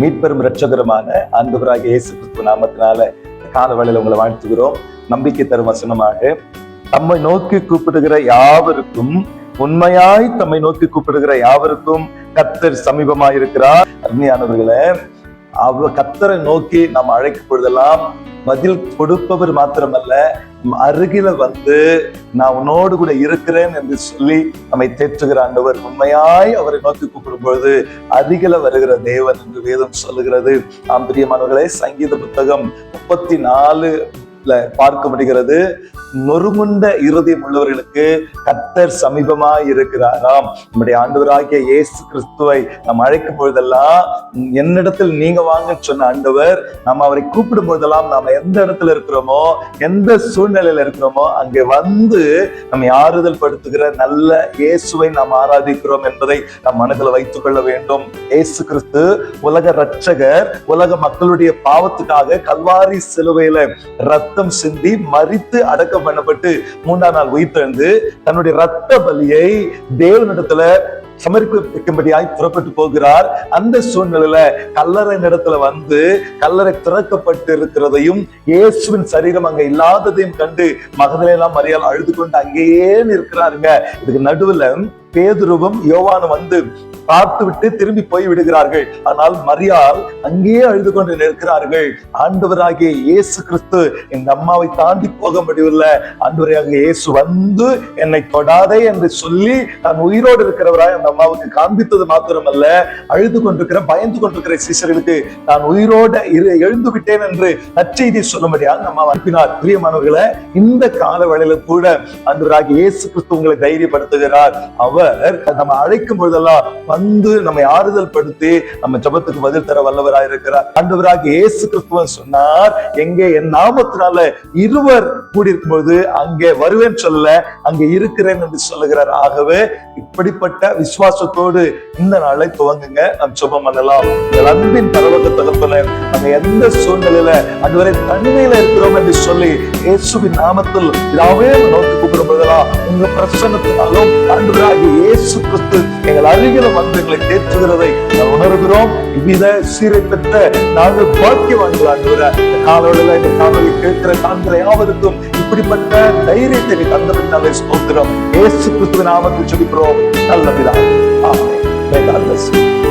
மீட்பெரும் இரட்சகருமான ஆண்டவராகிய இயேசு கிறிஸ்து நாமத்தினால இந்த உங்களை வாழ்த்துகிறோம். நம்பிக்கை தரும் வசனமாக தம்மை நோக்கி கூப்பிடுகிற யாவருக்கும் உண்மையாய் தம்மை நோக்கி கூப்பிடுகிற யாவருக்கும் கத்தர் சமீபமாயிருக்கிறார். இருக்கிறார் அவ கத்தரை நோக்கி நாம் அழைக்கும் பொழுதெல்லாம் பதில் கொடுப்பவர் மாத்திரமல்ல அருகில வந்து நான் உன்னோடு கூட இருக்கிறேன் என்று சொல்லி நம்மை தேற்றுகிற ஆண்டவர் உண்மையாய் அவரை நோக்கி கூப்பிடும் பொழுது அருகில வருகிற தேவன் என்று வேதம் சொல்லுகிறது. நாம் பிரியமானவர்களே சங்கீத புத்தகம் முப்பத்தி நாலுல பார்க்க முடிகிறது நொறுமுண்ட இறுதியம் உள்ளவர்களுக்கு கத்தர் சமீபமாய் இருக்கிறாராம். நம்முடைய ஆண்டவராகிய இயேசு கிறிஸ்துவை நாம் அழைக்கும் பொழுதெல்லாம் என்னிடத்தில் நீங்க வாங்க சொன்ன ஆண்டவர் நம்ம அவரை கூப்பிடும் போதெல்லாம் நாம எந்த இடத்துல இருக்கிறோமோ எந்த சூழ்நிலையில இருக்கிறோமோ அங்கே வந்து நம்மை ஆறுதல் படுத்துகிற நல்ல இயேசுவை நாம் ஆராதிக்கிறோம் என்பதை நம் மனதில் வைத்துக் கொள்ள வேண்டும். இயேசு கிறிஸ்து உலக ரட்சகர் உலக மக்களுடைய பாவத்துக்காக கல்வாரி சிலுவையில ரத்தம் சிந்தி மறித்து அடக்கம் பண்ணப்பட்டு மூன்றாம் நாள் உயிர்த்தெழுந்து தன்னுடைய ரத்த பலியை தேவனிடத்துல சமர்ப்பிக்கும்படியாய் புறப்பட்டு போகிறார். அந்த சூழ்நிலையில கல்லறை இடத்துல வந்து கல்லறை திறக்கப்பட்டு இருக்கிறதையும் இயேசுவின் சரீரம் அங்க இல்லாததையும் கண்டு மகதலையெல்லாம் மரியாதை அழுது கொண்டு அங்கேயே இருக்கிறாருங்க இதுக்கு நடுவுல பேதுருவும் யோவானும் வந்து பார்த்து விட்டு திரும்பி போய் விடுகிறார்கள். ஆனால் மரியாள் அங்கேயே அழுது கொண்டு நிற்கிறார்கள். ஆண்டவராகிய இயேசு கிறிஸ்து இந்த அம்மாவை தாண்டி போக முடியவில்லை. ஆண்டவராகிய இயேசு வந்து என்னை தொடாதே என்று சொல்லி நான் உயிரோடு இருக்கிறவராய் அந்த அம்மாவுக்கு காண்பித்தது மாத்திரமல்ல அழுது கொண்டிருக்கிற பயந்து கொண்டிருக்கிற சிசர்களுக்கு நான் உயிரோட எழுந்து விட்டேன் என்று நற்செய்தி சொல்லும்படியாக நம்ம அனுப்பினார். பிரியமானவர்களை இந்த கால வேளையில கூட ஆண்டவராகிய இயேசு கிறிஸ்து உங்களை தைரியப்படுத்துகிறார். அவர் நம்ம அழைக்கும் பொழுதெல்லாம் வந்து நம்மை ஆறுதல் படுத்தி நம்ம ஜபத்துக்கு பதில் தர வல்லவராய் இருக்கிறார். ஆண்டவராக இயேசு கிறிஸ்துவன் சொன்னார் எங்கே என் நாமத்தினால இருவர் கூடியிருக்கும் பொழுது அங்கே வருவேன் சொல்ல அங்கே இருக்கிறேன் என்று சொல்லுகிறார். ஆகவே இப்படிப்பட்ட விசுவாசத்தோடு இந்த நாளை துவங்குங்க. நம் சுபம் பண்ணலாம். அன்பின் பரவக தகப்பன நம்ம எந்த சூழ்நிலையில அதுவரை தனிமையில இருக்கிறோம் என்று சொல்லி இயேசுவின் நாமத்தில் இதாவே நோக்கி கூப்பிடும் போதெல்லாம் உங்க பிரசனத்தினாலும் அன்றாகி இயேசு கிறிஸ்து எங்கள் அருகில வந்து எங்களை தேற்றுகிறதை உணர்கிறோம். இவ்வித சீரை பெற்ற நாங்கள் பாக்கியவான்கள் ஆண்டவர. காலவழில இந்த காணொலி கேட்கிற காண்கிற யாவருக்கும் இப்படிப்பட்ட தைரியத்தை நீ தந்தபடினாலே ஸ்தோத்திரம். ஏசு கிறிஸ்துவின் நாமத்தில் சொல்லிக்கிறோம். நல்ல பிதா. ஆமென்.